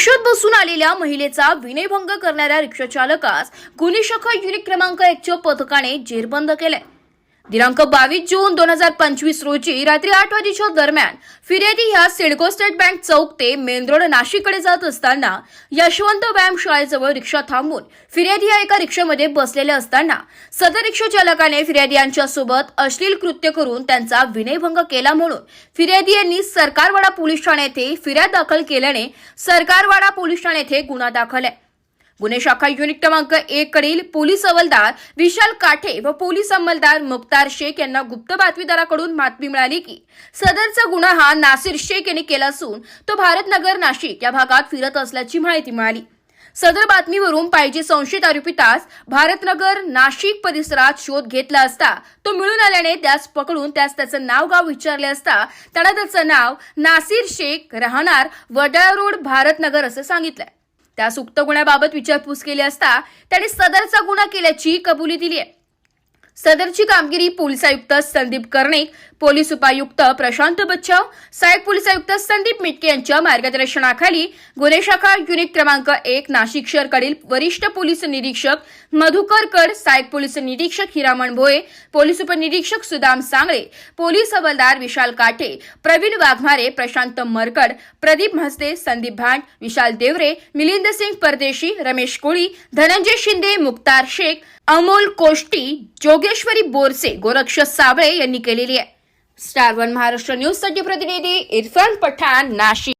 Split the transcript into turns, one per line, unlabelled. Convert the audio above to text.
रिक्षात बसून आलेल्या महिलेचा विनयभंग करणाऱ्या रिक्षाचालकास गुन्हे शाखा युनिट क्रमांक एकच्या पथकाने जेरबंद केले दिनांक बावीस जून दोन हजार पंचवीस रोजी रात्री आठ वाजेच्या दरम्यान फिर्यादी ह्या सिडको स्टेट बँक चौक ते मेन रोड नाशिककडे जात असताना यशवंत व्यायाम शाळेजवळ रिक्षा थांबून फिर्यादी या एका रिक्षामध्ये बसलेले असताना सदर रिक्षा चालकाने फिर्यादी यांच्यासोबत अश्लील कृत्य करून त्यांचा विनयभंग केला म्हणून फिर्यादी यांनी सरकारवाडा पोलीस ठाणे येथे फिर्याद दाखल केल्याने सरकारवाडा पोलीस ठाणे येथे गुन्हा दाखल आहे. गुन्हे शाखा युनिट क्रमांक एक कडील पोलीस हवालदार विशाल काठे व पोलीस अंमलदार मुक्तार शेख यांना गुप्त बातमीदाराकडून बातमी मिळाली की सदरचा गुन्हा हा नासिर शेख यांनी केला असून तो भारतनगर नाशिक या भागात फिरत असल्याची माहिती मिळाली. सदर बातमीवरून पाहिजे संशयित आरोपितास भारतनगर नाशिक परिसरात शोध घेतला असता तो मिळून आल्याने त्यास पकडून त्यास त्याचं नाव गाव विचारले असता त्यानं त्याचं नाव नासिर शेख राहणार वडाळ रोड भारतनगर असं सांगितलंय. त्यास उक्त गुन्ह्याबाबत विचारपूस केली असता त्याने सदरचा गुन्हा केल्याची कबुली दिली आहे. सदरची कामगिरी पोलीस आयुक्त संदीप कर्णिक पोलीस उपायुक्त प्रशांत बच्चाव सहाय्यक पोलीस आयुक्त संदीप मिटके यांच्या मार्गदर्शनाखाली गुन्हे शाखा युनिट क्रमांक एक नाशिक शहरकडील वरिष्ठ पोलीस निरीक्षक मधुकर कड सहाय्यक पोलीस निरीक्षक हिरामण भोये पोलीस उपनिरीक्षक सुदाम सांगळे पोलीस हवालदार विशाल काठे प्रवीण वाघमारे प्रशांत मरकड प्रदीप म्हस्ते संदीप भांड विशाल देवरे मिलिंद सिंग परदेशी रमेश कोळी धनंजय शिंदे मुक्तार शेख अमोल कोष्टी जोगे जोगेश्वरी बोरसे गोरक्ष साबळे यांनी केलेली आहे. स्टार वन महाराष्ट्र न्यूजसाठी प्रतिनिधी इरफान पठाण नाशिक.